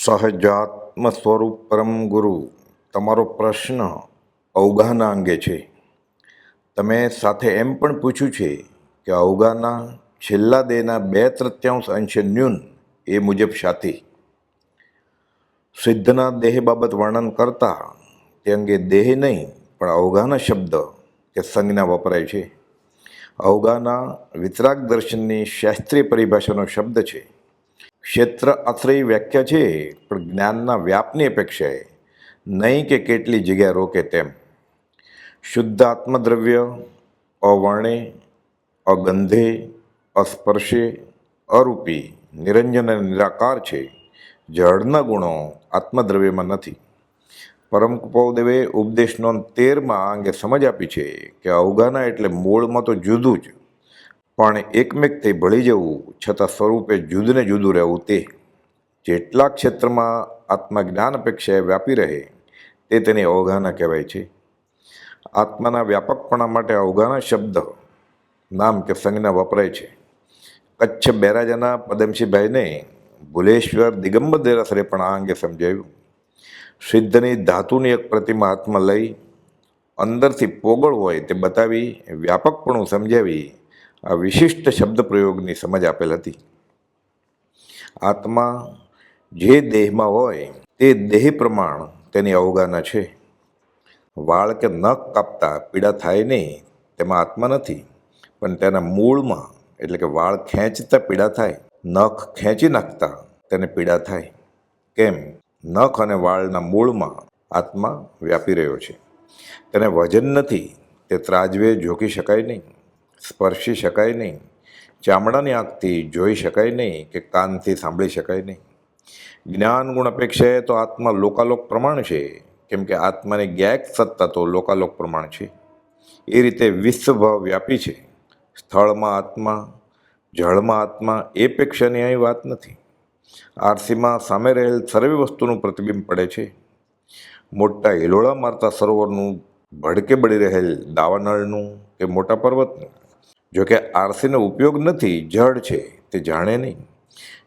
સહજાત્મ સ્વરૂપ પરમ ગુરુ, તમારો પ્રશ્ન અવગાહના અંગે છે. તમે સાથે એમ પણ પૂછ્યું છે કે અવગાહના છેલ્લા દેહના બે તૃત્યાંશ અંશે ન્યૂન એ મુજબ સાથી. સિદ્ધના દેહ બાબત વર્ણન કરતા તે અંગે દેહ નહીં, પણ અવગાહના શબ્દ કે સંજ્ઞા વપરાય છે. અવગાહના વિતરાગ દર્શનની શાસ્ત્રીય પરિભાષાનો શબ્દ છે. ક્ષેત્ર આશ્રય વ્યાખ્યા છે, પણ જ્ઞાનના વ્યાપની અપેક્ષાએ નહીં કે કેટલી જગ્યા રોકે તેમ. શુદ્ધ આત્મદ્રવ્ય, અવર્ણે, અગંધે, અસ્પર્શે, અરૂપી, નિરંજન અને નિરાકાર છે, જળના ગુણો આત્મદ્રવ્યમાં નથી. પરમ કૃપાદેવે ઉપદેશનો તેરમાં આ અંગે સમજ આપી છે કે અવગાના એટલે મૂળમાં તો જુદું જ પણ એકમેક થઈ ભળી જવું છતાં સ્વરૂપે જુદને જુદું રહેવું તે. જેટલા ક્ષેત્રમાં આત્મા જ્ઞાન અપેક્ષાએ વ્યાપી રહે, તે તેની અવગાહના કહેવાય છે. આત્માના વ્યાપકપણા માટે અવગાહના શબ્દ, નામ કે સંજ્ઞા વપરાય છે. કચ્છ બેરાજાના પદમસિંહભાઈને ભુલેશ્વર દિગંબર દેરાસરે પણ આ અંગે સમજાવ્યું સિદ્ધની ધાતુની એક પ્રતિમા હાથમાં લઈ, અંદરથી પોગળ હોય તે બતાવી, વ્યાપકપણું સમજાવી આ વિશિષ્ટ શબ્દ પ્રયોગની સમજ આપેલ હતી. આત્મા જે દેહમાં હોય, તે દેહ પ્રમાણ તેની અવગાહના છે. વાળ કે નખ કાપતા પીડા થાય નહીં, તેમાં આત્મા નથી, પણ તેના મૂળમાં, એટલે કે વાળ ખેંચતા પીડા થાય, નખ ખેંચી નાખતા તેને પીડા થાય. કેમ? નખ અને વાળના મૂળમાં આત્મા વ્યાપી રહ્યો છે. તેને વજન નથી, તે ત્રાજવે ઝોકી શકાય નહીં. સ્પર્શી શકાય નહીં. ચામડાની આંખથી જોઈ શકાય નહીં કે કાનથી સાંભળી શકાય નહીં. જ્ઞાન ગુણ અપેક્ષાએ તો આત્મા લોકાલોક પ્રમાણ છે. કેમ કે આત્માની ગેક સત્તા તો લોકાલોક પ્રમાણ છે. એ રીતે વિશ્વભાવ વ્યાપી છે. સ્થળમાં આત્મા, જળમાં આત્મા એ પેક્ષાની અહીં વાત નથી. આરસીમાં સામે રહેલ સર્વે વસ્તુનું પ્રતિબિંબ પડે છે. મોટા હિલોળા મારતા સરોવરનું ભડકે બળી રહેલ દાવાનળનું કે મોટા પર્વતનું જોકે આરસીનો ઉપયોગ નથી, જડ છે, તે જાણે નહીં.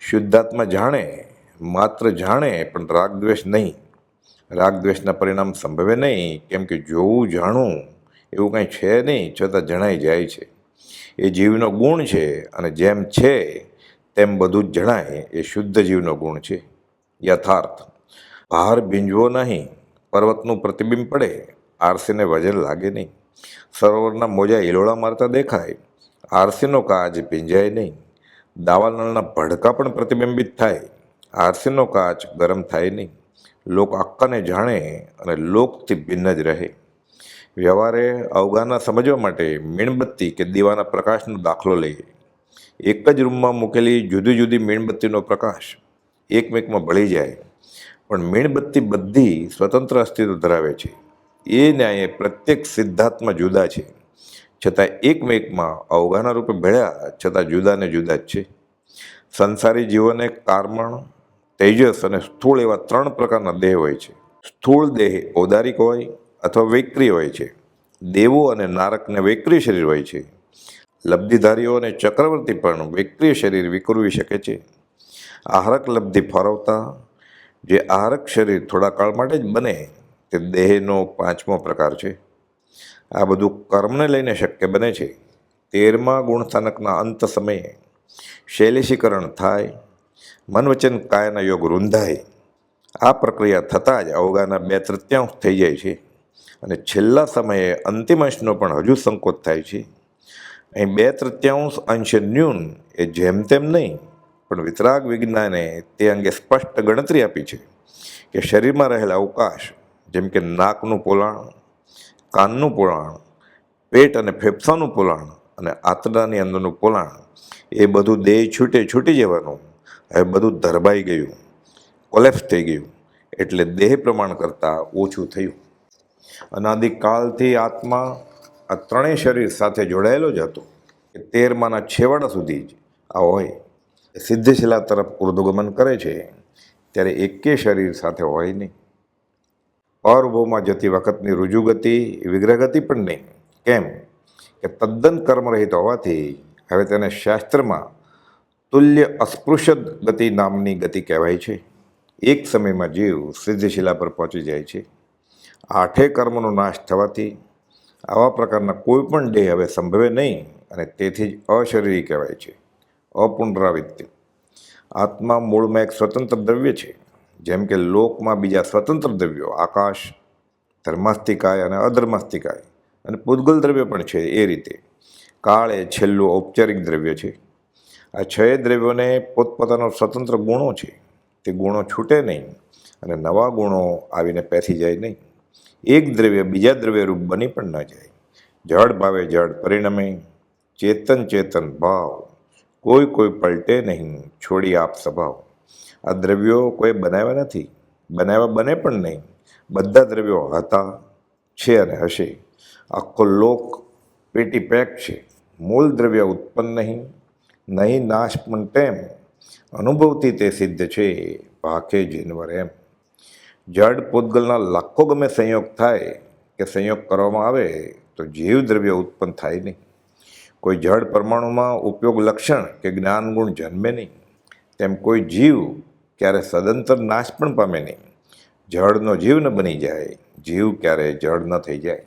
શુદ્ધાત્મા જાણે, માત્ર જાણે, પણ રાગદ્વેષ નહીં. રાગદ્વેષના પરિણામ સંભવે નહીં, કેમ કે જોવું, જાણવું, એવું કાંઈ છે નહીં, છતાં જણાઈ જાય છે. એ જીવનો ગુણ છે, અને જેમ છે, તેમ બધું જ જણાય, એ શુદ્ધ જીવનો ગુણ છે. યથાર્થ. ભાર ભીંજવો નહીં, પર્વતનું પ્રતિબિંબ પડે, આરસીને વજન લાગે નહીં. સરોવરના મોજા હિલોળા મારતા દેખાય આરસીનો કાચ ભીંજાય નહીં. દાવાનળના ભડકા પણ પ્રતિબિંબિત થાય. આરસીનો કાચ ગરમ થાય નહીં. લોક આક્કાને જાણે અને લોકથી ભિન્ન જ રહે. વ્યવહારે અવગાહના સમજવા માટે મીણબત્તી કે દીવાના પ્રકાશનો દાખલો લઈએ. એક જ રૂમમાં મૂકેલી જુદી જુદી મીણબત્તીનો પ્રકાશ એકમેકમાં ભળી જાય. પણ મીણબત્તી બધી સ્વતંત્ર અસ્તિત્વ ધરાવે છે. એ ન્યાયે પ્રત્યેક સિદ્ધાંતમાં જુદા છે. છતાં એકમેકમાં અવગાના રૂપે ભેળ્યા, છતાં જુદા ને જુદા જ છે. સંસારી જીવને કાર્મણ તેજસ અને સ્થૂળ એવા ત્રણ પ્રકારના દેહ હોય છે. સ્થૂળ દેહ ઔદારિક હોય અથવા વૈક્રી હોય છે. દેવો અને નારકને વૈક્રી શરીર હોય છે. લબ્ધિધારીઓ અને ચક્રવર્તી પણ વૈક્રિય શરીર વિકરવી શકે છે. આહારક લબ્ધિ ફરવતા જે આહારક શરીર થોડા કાળ માટે જ બને, તે દેહનો પાંચમો પ્રકાર છે. આ બધું કર્મને લઈને શક્ય બને છે. તેરમા ગુણસ્થાનકના અંત સમયે શૈલેષીકરણ થાય મન વચન કાયના યોગ રૂંધાય. આ પ્રક્રિયા થતાં જ અવગાના બે તૃત્યાંશ થઈ જાય છે અને છેલ્લા સમયે અંતિમ અંશનો પણ હજુ સંકોચ થાય છે. અહીં બે તૃત્યાંશ અંશ ન્યૂન એ જેમ તેમ નહીં, પણ વિતરાગ વિજ્ઞાને તે અંગે સ્પષ્ટ ગણતરી આપી છે કે શરીરમાં રહેલા અવકાશ, જેમ કે નાકનું પોલાણ કાનનું પોલાણ, પેટ અને ફેફસાનું પોલાણ અને આંતરડાની અંદરનું પોલાણ, એ બધું દેહ છૂટે છૂટી જવાનું. હવે બધું ધરબાઈ ગયું, કોલેપ્સ થઈ ગયું, એટલે દેહ પ્રમાણ કરતાં ઓછું થયું. અનાદિકાલથી આત્મા આ ત્રણેય શરીર સાથે જોડાયેલો જ હતો. કે તેરમાના છેવાડા સુધી જ આ હોય. સિદ્ધશિલા તરફ ઉર્ધુગમન કરે છે. ત્યારે એકે શરીર સાથે હોય નહીં. અરુભવમાં જતી વખતની રુજુગતિ, વિગ્રહગતિ પણ નહીં. કેમ? કે તદ્દન કર્મરહિત હોવાથી હવે તેને શાસ્ત્રમાં તુલ્ય અસ્પૃશ્ય ગતિ નામની ગતિ કહેવાય છે. એક સમયમાં જીવ સિદ્ધશિલા પર પહોંચી જાય છે. આઠે કર્મનો નાશ થવાથી આવા પ્રકારના કોઈ પણ દેહ હવે સંભવે નહીં અને તેથી જ અશરીરી કહેવાય છે. અપુનરાવૃત્તિ આત્મા મૂળમાં એક સ્વતંત્ર દ્રવ્ય છે. જેમ કે લોકમાં બીજા સ્વતંત્ર દ્રવ્યો, આકાશ, ધર્માસ્તિકાય અને અધર્માસ્તિકાય. અને પૂદગલ દ્રવ્ય પણ છે એ રીતે. કાળ એ છેલ્લું ઔપચારિક દ્રવ્ય છે. આ છ દ્રવ્યોને પોતપોતાનો સ્વતંત્ર ગુણો છે. તે ગુણો છૂટે નહીં અને નવા ગુણો આવીને પેસી જાય નહીં. એક દ્રવ્ય બીજા દ્રવ્યરૂપ બની પણ ન જાય. જડ ભાવે જડ પરિણમે, ચેતન ચેતન ભાવ. કોઈ કોઈ પલટે નહીં, છોડી આપ સ્વભાવ. આ દ્રવ્યો કોઈ બનાવ્યા નથી. બનાવ્યા બને પણ નહીં. બધા દ્રવ્યો હતા, છે અને હશે. આખો લોક પેટી પેક છે. મૂળ દ્રવ્ય ઉત્પન્ન નહીં નહીં નાશ પણ તેમ. અનુભવથી તે સિદ્ધ છે, ભાખે જીનવર એમ. જડ પૂતગલના લાખો ગમે સંયોગ થાય, કે સંયોગ કરવામાં આવે, તો જીવ દ્રવ્ય ઉત્પન્ન થાય નહીં. કોઈ જડ પરમાણુમાં ઉપયોગ લક્ષણ કે જ્ઞાન ગુણ જન્મે નહીં. તેમ કોઈ જીવ ક્યારે સદંતર નાશ પણ પામે નહીં. જળનો જીવ ન બની જાય, જીવ ક્યારે જળ ન થઈ જાય.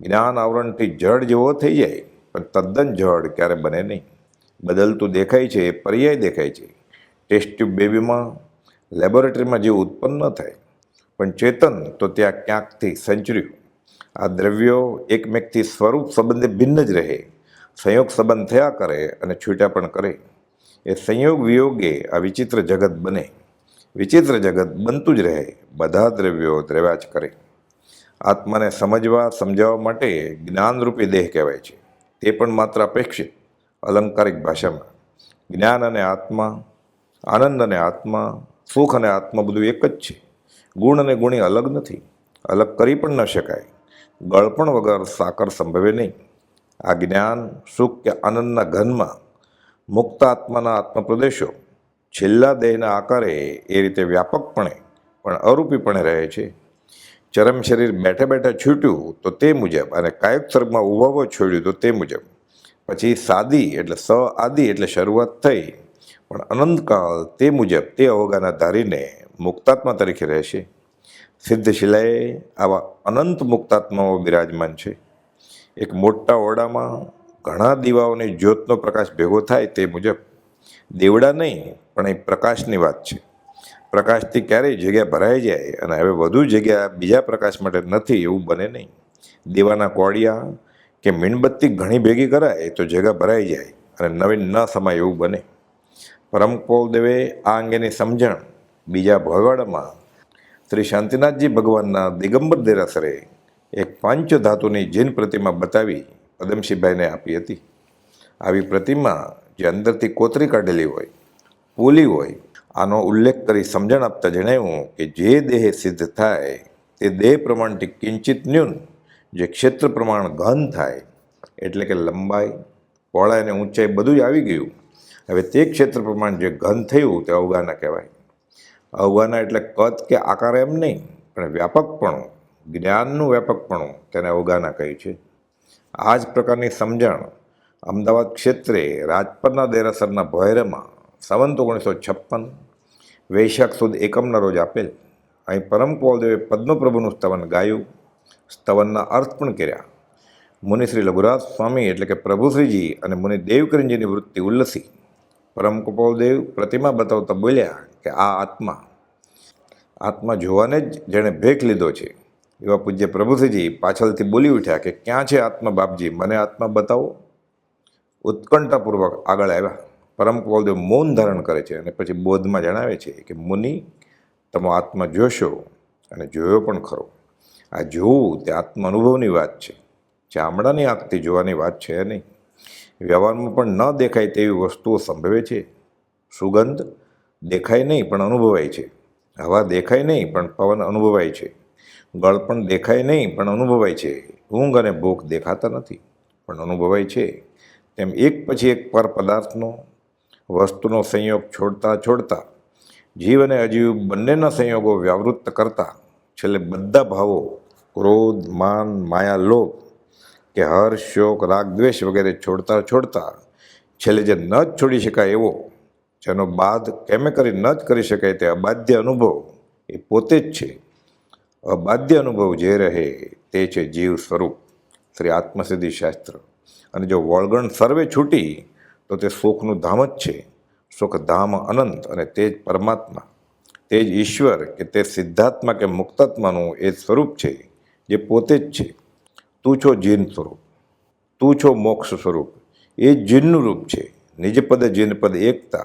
જ્ઞાન આવરણથી જળ જેવો થઈ જાય, પણ તદ્દન જળ ક્યારે બને નહીં. બદલતું દેખાય છે, એ પર્યાય દેખાય છે. ટેસ્ટ ટ્યુબ બેબીમાં, લેબોરેટરીમાં જીવ ઉત્પન્ન ન થાય, પણ ચેતન તો ત્યાં ક્યાંકથી સંચર્યું. આ દ્રવ્યો એકમેકથી સ્વરૂપ સંબંધે ભિન્ન જ રહે. સંયોગ સંબંધ થયા કરે અને છૂટ્યા પણ કરે. એ સંયોગ વિયોગે આ વિચિત્ર જગત બને. વિચિત્ર જગત બનતું જ રહે. બધા દ્રવ્યો દ્રવ્યા જ કરે. આત્માને સમજવા, સમજાવવા માટે જ્ઞાનરૂપી દેહ કહેવાય છે. તે પણ માત્ર અપેક્ષિત, અલંકારિક ભાષામાં. જ્ઞાન અને આત્મા, આનંદ અને આત્મા, સુખ અને આત્મા બધું એક જ છે. ગુણ અને ગુણી અલગ નથી. અલગ કરી પણ ન શકાય. ગળપણ વગર સાકર સંભવે નહીં. આ જ્ઞાન, સુખ કે આનંદના ઘનમાં મુક્ત આત્માના આત્મપ્રદેશો. છેલ્લા દેહના આકારે એ રીતે વ્યાપકપણે પણ અરૂપીપણે રહે છે. ચરમ શરીર બેઠા બેઠા છૂટ્યું તો તે મુજબ અને કાયક સ્વર્ગમાં ઉભાવો છોડ્યું તો તે મુજબ. પછી સાદી એટલે સ આદિ એટલે શરૂઆત થઈ પણ અનંતકાળ તે મુજબ તે અવગાના ધારીને મુક્તાત્મા તરીકે રહેશે સિદ્ધ શિલાએ આવા અનંત મુક્તાત્માઓ બિરાજમાન છે. એક મોટા ઓરડામાં ઘણા દીવાઓની જ્યોતનો પ્રકાશ ભેગો થાય તે મુજબ દેવડા નહીં, પણ એ પ્રકાશની વાત છે. પ્રકાશથી ક્યારેય જગ્યા ભરાઈ જાય અને હવે વધુ જગ્યા બીજા પ્રકાશ માટે નથી એવું બને નહીં. દીવાના કોડિયા કે મીણબત્તી ઘણી ભેગી કરાય તો જગ્યા ભરાઈ જાય અને નવીન ન સમાય એવું બને. પરમ દેવે આ અંગેની સમજણ બીજા ભોયવાડામાં શ્રી શાંતિનાથજી ભગવાનના દિગંબર દેરાસરે એક પાંચ ધાતુની જીન પ્રતિમા બતાવી પદમશીભાઈને આપી હતી. આવી પ્રતિમા જે અંદરથી કોતરી કાઢેલી હોય પૂલી હોય, આનો ઉલ્લેખ કરી સમજણ આપતા જણાવ્યું કે જે દેહ સિદ્ધ થાય તે દેહ પ્રમાણથી કિંચિત ન્યૂન, જે ક્ષેત્ર પ્રમાણ ઘન થાય, એટલે કે લંબાઈ, પહોળાઈ અને ઊંચાઈ બધું જ આવી ગયું. હવે તે ક્ષેત્ર પ્રમાણ જે ઘન થયું તે અવગાના કહેવાય. અવગાના એટલે કદ કે આકાર એમ નહીં, પણ વ્યાપકપણું, જ્ઞાનનું વ્યાપકપણું તેને અવગાના કહે છે. આ જ પ્રકારની સમજણ અમદાવાદ ક્ષેત્રે રાજપરના દેરાસરના ભોયરામાં સંવંત ઓગણીસો છપ્પન વૈશાખ સુદ એકમના રોજ આપેલ. અહીં પરમ કૌલદેવે પદ્મપ્રભુનું સ્તવન ગાયું. સ્તવનના અર્થ પણ કર્યા. મુનિ શ્રી લઘુરાજ સ્વામી એટલે કે પ્રભુશ્રીજી અને મુનિ દેવકરંજીની વૃત્તિ ઉલ્લસી. પરમ કપોલદેવ પ્રતિમા બતાવતા બોલ્યા કે આ આત્મા આત્મા જોવાને જ જેણે ભેખ લીધો છે. એવા પૂજ્ય પ્રભુશ્રીજી પાછળથી બોલી ઉઠ્યા કે, ક્યાં છે આત્મા બાપજી? મને આત્મા બતાવો. ઉત્કંઠાપૂર્વક આગળ આવ્યા. પરમ કપોલદેવ મૌન ધારણ કરે છે અને પછી બોધમાં જણાવે છે કે, મુનિ, તમે આત્મા જોશો અને જોયો પણ ખરો. આ જોવું તે આત્મ અનુભવની વાત છે. ચામડાની આંખથી જોવાની વાત છે નહીં. વ્યવહારમાં પણ ન દેખાય તેવી વસ્તુઓ સંભવે છે. સુગંધ દેખાય નહીં પણ અનુભવાય છે. હવા દેખાય નહીં પણ પવન અનુભવાય છે. ગળ પણ દેખાય નહીં, પણ અનુભવાય છે. ઊંઘ અને ભૂખ દેખાતા નથી, પણ અનુભવાય છે. તેમ એક પછી એક પર પદાર્થનો, વસ્તુનો સંયોગ છોડતા છોડતા, જીવ અને અજીવ બંનેના સંયોગો વ્યાવૃત્ત કરતા, છેલ્લે બધા ભાવો, ક્રોધ, માન, માયા, લોભ કે હર્ષ, શોક, રાગ, દ્વેષ વગેરે છોડતા છોડતા, છેલ્લે જે ન જ છોડી શકાય એવો, જેનો બાદ કેમે કરી ન જ કરી શકાય તે અબાધ્ય અનુભવ એ પોતે જ છે. અબાધ્ય અનુભવ જે રહે તે છે જીવ સ્વરૂપ, શ્રી આત્મસિદ્ધિ શાસ્ત્ર. અને જો વળગણ સર્વે છૂટી, તો તે સુખનું ધામ જ છે. સુખ ધામ અનંત અને તે જ પરમાત્મા. તે જ ઈશ્વર કે તે સિદ્ધાત્મા કે મુક્તાત્માનું એ સ્વરૂપ છે, જે પોતે જ છે. તું છો જીન સ્વરૂપ. તું છો મોક્ષ સ્વરૂપ. એ જીનનું રૂપ છે. નિજ પદ એકતા.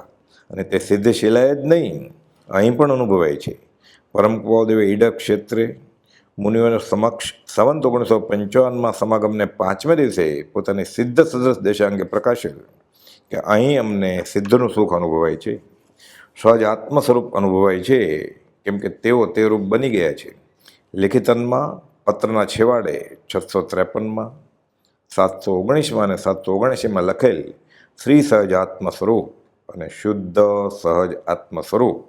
અને તે સિદ્ધ શિલાએ જ નહીં, અહીં પણ અનુભવાય છે. પરમ કુવાદેવે ઈડર ક્ષેત્રે મુનિઓના સમક્ષ સંવંત ઓગણીસો પંચાવનમાં સમાગમને પાંચમે દિવસે પોતાની સિદ્ધ સદસ દેશાંગે પ્રકાશેલ કે અહીં અમને સિદ્ધનું સુખ અનુભવાય છે, સહજ આત્મ સ્વરૂપ અનુભવાય છે, કેમ કે તેઓ તે રૂપ બની ગયા છે. લિખિતનમાં, પત્રના છેવાડે છસો ત્રેપનમાં, સાતસો ઓગણીસમાં અને સાતસો ઓગણએંશીમાં લખેલ શ્રી સહજ આત્મ સ્વરૂપ અને શુદ્ધ સહજ આત્મ સ્વરૂપ